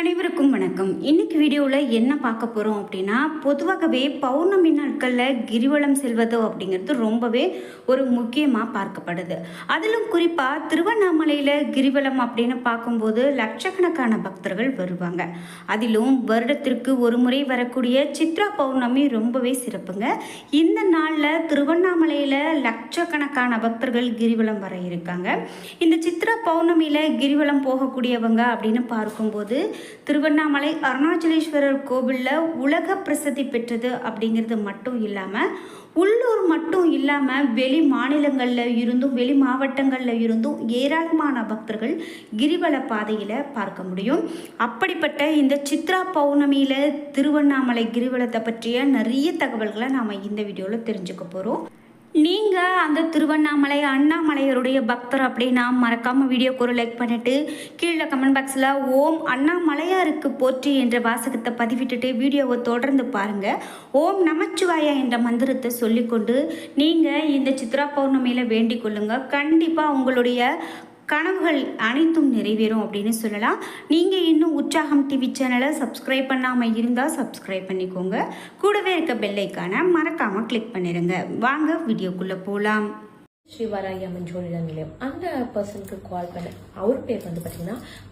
அனைவருக்கும் வணக்கம். இன்னைக்கு வீடியோவில் என்ன பார்க்க போகிறோம் அப்படின்னா பொதுவாகவே பௌர்ணமி நாட்களில் கிரிவலம் செல்வதோ அப்படிங்கிறது ரொம்பவே ஒரு முக்கியமாக பார்க்கப்படுது. அதிலும் குறிப்பாக திருவண்ணாமலையில் கிரிவலம் அப்படின்னு பார்க்கும்போது லட்சக்கணக்கான பக்தர்கள் வருவாங்க. அதிலும் வருடத்திற்கு ஒரு முறை வரக்கூடிய சித்ரா பௌர்ணமி ரொம்பவே சிறப்புங்க. இந்த நாளில் திருவண்ணாமலையில் லட்சக்கணக்கான பக்தர்கள் கிரிவலம் வர இருக்காங்க. இந்த சித்ரா பௌர்ணமியில் கிரிவலம் போகக்கூடியவங்க அப்படின்னு பார்க்கும்போது திருவண்ணாமலை அருணாச்சலேஸ்வரர் கோவிலில் உலக பிரசித்தி பெற்றது அப்படிங்கிறது மட்டும் இல்லாமல் உள்ளூர் மட்டும் இல்லாமல் வெளி மாநிலங்களில் இருந்தும் வெளி மாவட்டங்களில் இருந்தும் ஏராளமான பக்தர்கள் கிரிவல பாதையில் பார்க்க முடியும். அப்படிப்பட்ட இந்த சித்ரா பௌர்ணமியில் திருவண்ணாமலை கிரிவலத்தை பற்றிய நிறைய தகவல்களை நாம் இந்த வீடியோவில் தெரிஞ்சுக்க போகிறோம் நீங்கள் அந்த திருவண்ணாமலை அண்ணாமலையருடைய பக்தர் அப்படின்னா மறக்காமல் வீடியோக்கு ஒரு லைக் பண்ணிவிட்டு கீழே கமெண்ட் பாக்ஸில் ஓம் அண்ணாமலையாருக்கு போற்றி என்ற வாசகத்தை பதிவிட்டுட்டு வீடியோவை தொடர்ந்து பாருங்கள் ஓம் நமச்சிவாயா என்ற மந்திரத்தை சொல்லிக்கொண்டு நீங்கள் இந்த சித்ரா பௌர்ணமியில் வேண்டிக் கொள்ளுங்கள் கண்டிப்பாக உங்களுடைய கனவுகள் அனைத்தும் நிறைவேறும் அப்படின்னு சொல்லலாம். நீங்கள் இன்னும் உற்சாகம் டிவி சேனலை சப்ஸ்கிரைப் பண்ணாமல் இருந்தால் சப்ஸ்கிரைப் பண்ணிக்கோங்க. கூடவே இருக்க பெல்லைக்கான மறக்காமல் கிளிக் பண்ணிடுங்க வாங்க வீடியோக்குள்ளே போகலாம் ஸ்ரீவராய் அம்மன் ஜோதிட நிலையம். அந்த பர்சனுக்கு கால் பண்ண அவர் பேர் வந்து பார்த்தீங்கன்னா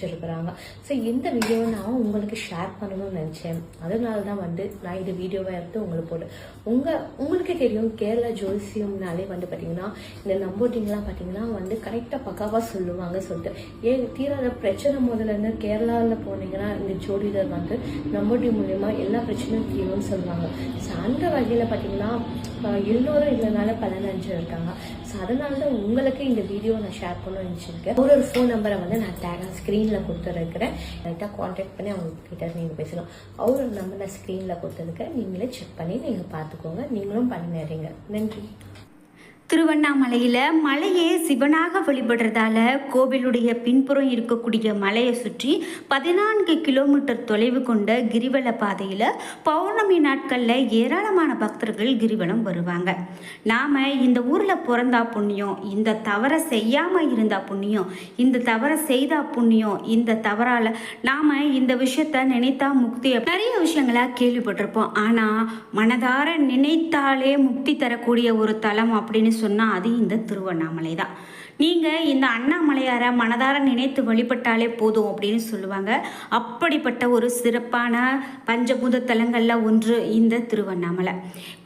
அடைஞ்சிருக்கிறாங்க ஸோ இந்த வீடியோவை நான் உங்களுக்கு ஷேர் பண்ணணும்னு நினச்சேன். அதனால தான் வந்து நான் இந்த வீடியோவை எடுத்து உங்களுக்கு போட்டேன் உங்கள் உங்களுக்கே தெரியும் கேரளா ஜோசியம்னாலே வந்து பார்த்தீங்கன்னா இந்த நம்போட்டிங்லாம் பார்த்தீங்கன்னா வந்து கரெக்டாக பக்காவாக சொல்லுவாங்க சொல்லிட்டு. ஏன் தீராத பிரச்சனை முதல்ல இருந்து கேரளாவில் போனீங்கன்னா இந்த ஜோடிடர் வந்து நம்போட்டி மூலயமா எல்லா பிரச்சனையும் தீரும்னு சொல்லுவாங்க. ஸோ அந்த வகையில் பார்த்தீங்கன்னா எல்லோரும் இதனால பதினஞ்சு இருக்காங்க ஸோ அதனால தான் உங்களுக்கு இந்த வீடியோ நான் ஷேர் பண்ண நினச்சிருக்கேன். ஒரு ஒரு ஃபோன் நம்பரை வந்து நான் டேக் ஸ்க்ரீனில் கொடுத்துருக்கிறேன். கரெக்டாக காண்டாக்ட் பண்ணி அவங்க கிட்ட நீங்கள் பேசணும் அவர் நம்பர் நான் ஸ்க்ரீனில் கொடுத்துருக்கேன். நீங்களே செக் பண்ணி நீங்கள் பார்த்துக்கோங்க. நீங்களும் பண்ணிடுறீங்க நன்றி. திருவண்ணாமலையில் மலையே சிவனாக வழிபடுறதால கோவிலுடைய பின்புறம் இருக்கக்கூடிய மலையை சுற்றி பதினான்கு கிலோமீட்டர் தொலைவு கொண்ட கிரிவல பாதையில் பௌர்ணமி நாட்களில் ஏராளமான பக்தர்கள் கிரிவலம் வருவாங்க. நாம் இந்த ஊரில் பிறந்தா புண்ணியம் இந்த தவறை செய்யாமல் இருந்தா புண்ணியம் இந்த தவறை செய்தா புண்ணியம் இந்த தவறால் நாம் இந்த விஷயத்த நினைத்தா முக்தி நிறைய விஷயங்களாக கேள்விப்பட்டிருப்போம். ஆனால் மனதார நினைத்தாலே முக்தி தரக்கூடிய ஒரு தலம் அப்படின்னு சொன்னால் அது இந்த திருவண்ணாமலை தான் நீங்கள் இந்த அண்ணாமலையாரை மனதார நினைத்து வழிபட்டாலே போதும் அப்படின்னு சொல்லுவாங்க. அப்படிப்பட்ட ஒரு சிறப்பான பஞ்சபூத தலங்களில் ஒன்று இந்த திருவண்ணாமலை.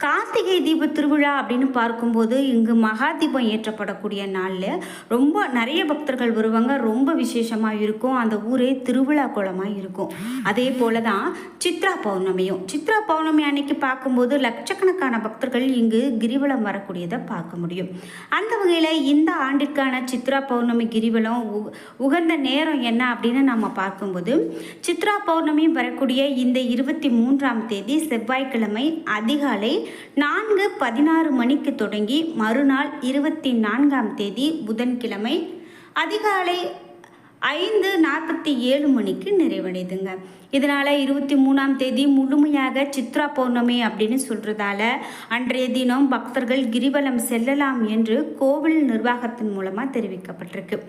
கார்த்திகை தீப திருவிழா அப்படின்னு பார்க்கும்போது இங்கு மகா தீபம் ஏற்றப்படக்கூடிய நாளில் ரொம்ப நிறைய பக்தர்கள் வருவாங்க. ரொம்ப விசேஷமாக இருக்கும். அந்த ஊரே திருவிழா குளமாக இருக்கும். அதே போல தான் சித்ரா பௌர்ணமியும். சித்ரா பௌர்ணமி அன்னைக்கு பார்க்கும்போது லட்சக்கணக்கான பக்தர்கள் இங்கு கிரிவலம் வரக்கூடியதை பார்க்க முடியும். அந்த வகையில் இந்த ஆண்டிற்கான சித்ரா பௌர்ணமி கிரிவலம் உ- உகந்த நேரம் என்ன அப்படின்னு நம்ம பார்க்கும்போது சித்ரா பௌர்ணமி வரக்கூடிய இந்த இருபத்தி மூன்றாம் தேதி செவ்வாய்க்கிழமை அதிகாலை நான்கு பதினாறு மணிக்கு தொடங்கி மறுநாள் இருபத்தி நான்காம் தேதி புதன்கிழமை. அதிகாலை ஐந்து நாற்பத்தி ஏழு மணிக்கு நிறைவடையுதுங்க இதனால் இருபத்தி மூணாம் தேதி முழுமையாக சித்ரா பௌர்ணமி அப்படின்னு சொல்கிறதால அன்றைய தினம் பக்தர்கள் கிரிவலம் செல்லலாம் என்று கோவில் நிர்வாகத்தின் மூலமாக தெரிவிக்கப்பட்டிருக்கு.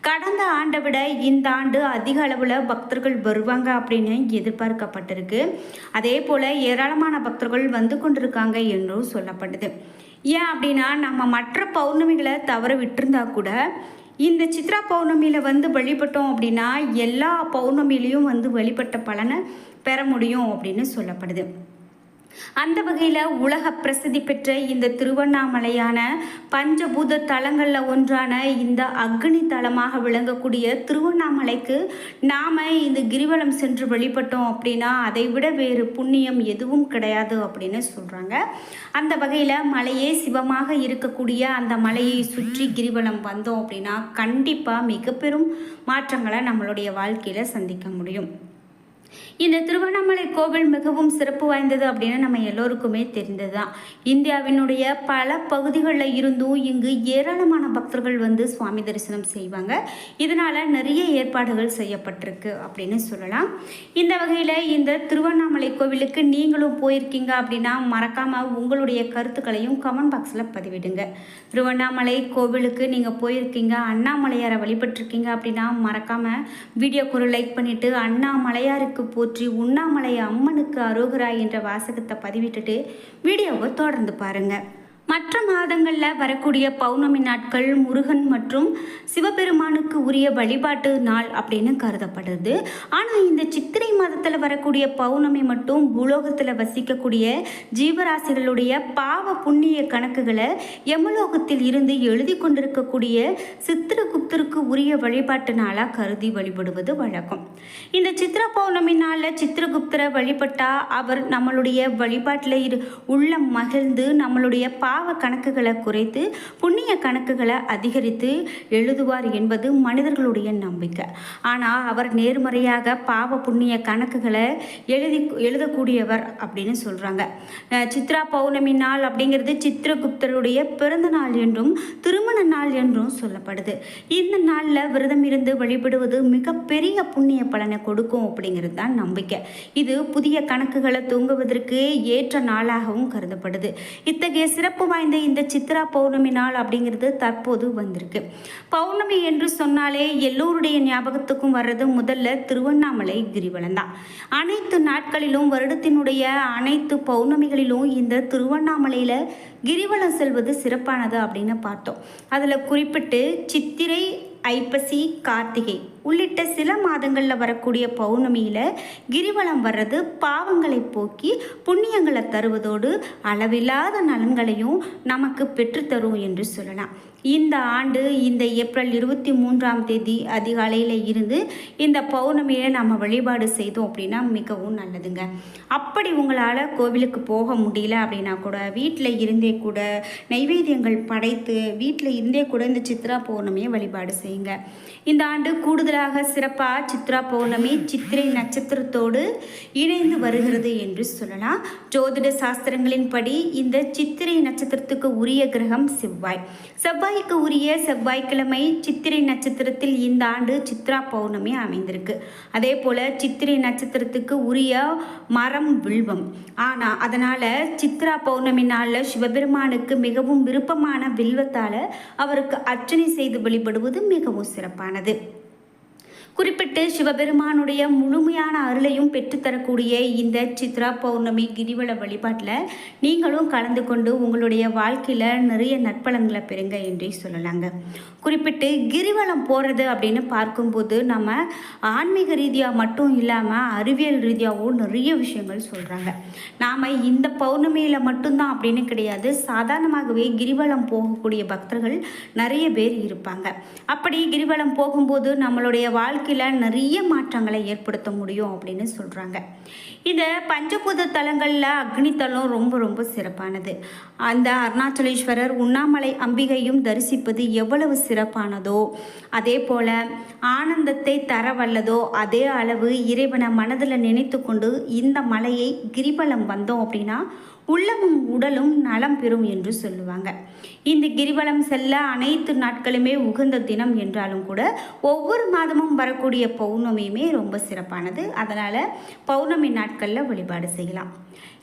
கடந்த ஆண்டை விட இந்த ஆண்டு அதிக அளவில் பக்தர்கள் வருவாங்க அப்படின்னு எதிர்பார்க்கப்பட்டிருக்கு. அதே போல் ஏராளமான பக்தர்கள் வந்து கொண்டிருக்காங்க என்றும் சொல்லப்படுது ஏன் அப்படின்னா நம்ம மற்ற பௌர்ணமிகளை தவற விட்டிருந்தா கூட இந்த சித்ரா பௌர்ணமியில் வந்து வழிபட்டோம் அப்படின்னா எல்லா பௌர்ணமிலையும் வந்து வழிபட்ட பலனை பெற முடியும் அப்படின்னு சொல்லப்படுது. அந்த வகையில் உலக பிரசித்தி பெற்ற இந்த திருவண்ணாமலையான பஞ்சபூத தலங்களில் ஒன்றான இந்த அக்னி தலமாக விளங்கக்கூடிய திருவண்ணாமலைக்கு நாம் இந்த கிரிவலம் சென்று வழிபட்டோம் அப்படின்னா அதை விட வேறு புண்ணியம் எதுவும் கிடையாது அப்படின்னு சொல்கிறாங்க அந்த வகையில் மலையே சிவமாக இருக்கக்கூடிய அந்த மலையை சுற்றி கிரிவலம் வந்தோம் அப்படின்னா கண்டிப்பாக மிக பெரும் மாற்றங்களை நம்மளுடைய வாழ்க்கையில் சந்திக்க முடியும். இந்த திருவண்ணாமலை கோவில் மிகவும் சிறப்பு வாய்ந்தது அப்படின்னு நம்ம எல்லோருக்குமே தெரிந்ததுதான். இந்தியாவினுடைய பல பகுதிகளில் இருந்தும் இங்கு ஏராளமான பக்தர்கள் வந்து சுவாமி தரிசனம் செய்வாங்க. இதனால நிறைய ஏற்பாடுகள் செய்யப்பட்டிருக்கு அப்படின்னு சொல்லலாம். இந்த வகையில் இந்த திருவண்ணாமலை கோவிலுக்கு நீங்களும் போயிருக்கீங்க அப்படின்னா மறக்காம உங்களுடைய கருத்துக்களையும் கமெண்ட் பாக்ஸில் பதிவிடுங்க. திருவண்ணாமலை கோவிலுக்கு நீங்கள் போயிருக்கீங்க அண்ணாமலையாரை வழிபட்டிருக்கீங்க அப்படின்னா மறக்காம வீடியோ ஒரு லைக் பண்ணிட்டு அண்ணாமலையாருக்கு போற்றி உண்ணாமலை அம்மனுக்கு அரோகரா என்ற வாசகத்தை பதிவிட்டுட்டு வீடியோவை தொடர்ந்து பாருங்க. மற்ற மாதங்களில் வரக்கூடிய பௌர்ணமி நாட்கள் முருகன் மற்றும் சிவபெருமானுக்கு உரிய வழிபாட்டு நாள் அப்படின்னு கருதப்படுது. ஆனால் இந்த சித்திரை மாதத்தில் வரக்கூடிய பௌர்ணமி மட்டும் பூலோகத்தில் வசிக்கக்கூடிய ஜீவராசிகளுடைய பாவ புண்ணிய கணக்குகளை யமலோகத்தில் இருந்து எழுதி கொண்டிருக்கக்கூடிய சித்திரகுப்தருக்கு உரிய வழிபாட்டு நாளாக கருதி வழிபடுவது வழக்கம். இந்த சித்திர பௌர்ணமி நாளில் சித்திரகுப்தரை வழிபட்டால் அவர் நம்மளுடைய வழிபாட்டில் இரு உள்ள மகிழ்ந்து நம்மளுடைய பா பாவ கணக்குகளை குறைத்து புண்ணிய கணக்குகளை அதிகரித்து எழுதுவார் என்பது மனிதர்களுடைய நம்பிக்கை. ஆனால் அவர் நேர்மறையாக பாவ புண்ணிய கணக்குகளை எழுதி எழுதக்கூடியவர் அப்படின்னு சொல்கிறாங்க சித்ரா பௌர்ணமி நாள் அப்படிங்கிறது சித்திரகுப்தருடைய பிறந்த நாள் என்றும் திருமண நாள் என்றும் சொல்லப்படுது. இந்த நாளில் விரதம் இருந்து வழிபடுவது மிகப்பெரிய புண்ணிய பலனை கொடுக்கும் அப்படிங்கிறது தான் நம்பிக்கை. இது புதிய கணக்குகளை தூங்குவதற்கு ஏற்ற நாளாகவும் கருதப்படுது. இத்தகைய சிறப்பு வாய்ந்த இந்த சித்ரா பௌர்ணமி நாள் அப்படிங்கிறது தற்போது வந்திருக்கு. பௌர்ணமி என்று சொன்னாலே எல்லோருடைய ஞாபகத்துக்கும் வர்றது முதல்ல திருவண்ணாமலை கிரிவலம் தான். அனைத்து நாட்களிலும் வருடத்தினுடைய அனைத்து பௌர்ணமிகளிலும் இந்த திருவண்ணாமலையில் கிரிவலம் செல்வது சிறப்பானது அப்படின்னு பார்த்தோம். அதில் குறிப்பிட்டு சித்திரை ஐப்பசி கார்த்திகை உள்ளிட்ட சில மாதங்களில் வரக்கூடிய பௌர்ணமியில் கிரிவலம் வர்றது பாவங்களை போக்கி புண்ணியங்களை தருவதோடு அளவில்லாத நலன்களையும் நமக்கு பெற்றுத்தரும் என்று சொல்லலாம். இந்த ஆண்டு இந்த ஏப்ரல் இருபத்தி மூன்றாம் தேதி அதிகாலையில் இருந்து இந்த பௌர்ணமியை நம்ம வழிபாடு செய்தோம் அப்படின்னா மிகவும் நல்லதுங்க. அப்படி உங்களால் கோவிலுக்கு போக முடியல அப்படின்னா கூட வீட்டில் இருந்தே கூட நைவேத்தியங்கள் படைத்து வீட்டில் இருந்தே கூட இந்த சித்ரா பௌர்ணமியை வழிபாடு செய்யுங்க. இந்த ஆண்டு கூடுதல் கூடுதலாக சிறப்பாக சித்ரா பௌர்ணமி சித்திரை நட்சத்திரத்தோடு இணைந்து வருகிறது என்று சொல்லலாம். ஜோதிட சாஸ்திரங்களின்படி இந்த சித்திரை நட்சத்திரத்துக்கு உரிய கிரகம் செவ்வாய். செவ்வாய்க்கு உரிய செவ்வாய்க்கிழமை சித்திரை நட்சத்திரத்தில் இந்த ஆண்டு சித்ரா பௌர்ணமி அமைந்திருக்கு. அதே போல் சித்திரை நட்சத்திரத்துக்கு உரிய மரம் வில்வம். ஆனால் அதனால் சித்ரா பௌர்ணமி நாளில் சிவபெருமானுக்கு மிகவும் விருப்பமான வில்வத்தால் அவருக்கு அர்ச்சனை செய்து வழிபடுவது மிகவும் சிறப்பானது. குறிப்பிட்டு சிவபெருமானுடைய முழுமையான அருளையும் பெற்றுத்தரக்கூடிய இந்த சித்ரா பௌர்ணமி கிரிவல வழிபாட்டில் நீங்களும் கலந்து கொண்டு உங்களுடைய வாழ்க்கையில் நிறைய நற்பலன்களை பெறுங்க என்றே சொல்லலாங்க. குறிப்பிட்டு கிரிவலம் போகிறது அப்படின்னு பார்க்கும்போது நம்ம ஆன்மீக ரீதியாக மட்டும் இல்லாமல் அறிவியல் ரீதியாகவும் நிறைய விஷயங்கள் சொல்கிறாங்க நாம் இந்த பௌர்ணமியில் மட்டும்தான் அப்படின்னு கிடையாது. சாதாரணமாகவே கிரிவலம் போகக்கூடிய பக்தர்கள் நிறைய பேர் இருப்பாங்க. அப்படி கிரிவலம் போகும்போது நம்மளுடைய வாழ்க்கையில் நிறைய மாற்றங்களை ஏற்படுத்த முடியும் அப்படின்னு சொல்கிறாங்க இந்த பஞ்சபூத தலங்களில் அக்னி தலம் ரொம்ப ரொம்ப சிறப்பானது. அந்த அருணாச்சலேஸ்வரர் உண்ணாமலை அம்பிகையும் தரிசிப்பது எவ்வளவு சிறப்பானதோ அதே போல் ஆனந்தத்தை தர வல்லதோ அதே அளவு இறைவனை மனதில் நினைத்து கொண்டு இந்த மலையை கிரிபலம் வந்தோம் அப்படின்னா உள்ளமும் உடலும் நலம் பெறும் என்று சொல்லுவாங்க. இந்த கிரிவலம் செல்ல அனைத்து நாட்களுமே உகந்த தினம் என்றாலும் கூட ஒவ்வொரு மாதமும் வரக்கூடிய பௌர்ணமியுமே ரொம்ப சிறப்பானது. அதனால் பௌர்ணமி நாட்களில் வழிபாடு செய்யலாம்.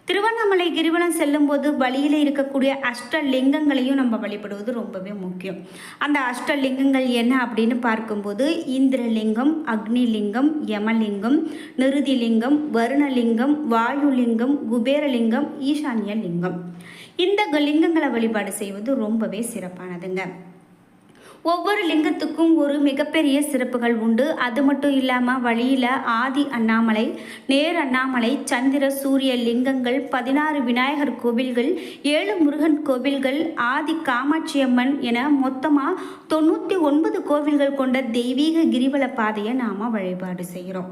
திருவண்ணாமலை கிரிவலம் செல்லும்போது வழியில் இருக்கக்கூடிய அஷ்ட லிங்கங்களையும் நம்ம வழிபடுவது ரொம்பவே முக்கியம். அந்த அஷ்டலிங்கங்கள் என்ன அப்படின்னு பார்க்கும்போது இந்திரலிங்கம் அக்னிலிங்கம் யமலிங்கம் நிருதிலிங்கம் வருணலிங்கம் வாயுலிங்கம் குபேரலிங்கம் ஈசான்ய லிங்கம் இந்த லிங்கங்களை வழிபாடு செய்வது ரொம்பவே சிறப்பானதுங்க. ஒவ்வொரு லிங்கத்துக்கும் ஒரு மிகப்பெரிய சிறப்புகள் உண்டு. அது மட்டும் இல்லாமல் வழியில் ஆதி அண்ணாமலை நேர் அண்ணாமலை சந்திர சூரிய லிங்கங்கள் பதினாறு விநாயகர் கோவில்கள் ஏழு முருகன் கோவில்கள் ஆதி காமாட்சியம்மன் என மொத்தமாக தொண்ணூற்றி ஒன்பது கோவில்கள் கொண்ட தெய்வீக கிரிவல பாதையை நாம் வழிபாடு செய்கிறோம்.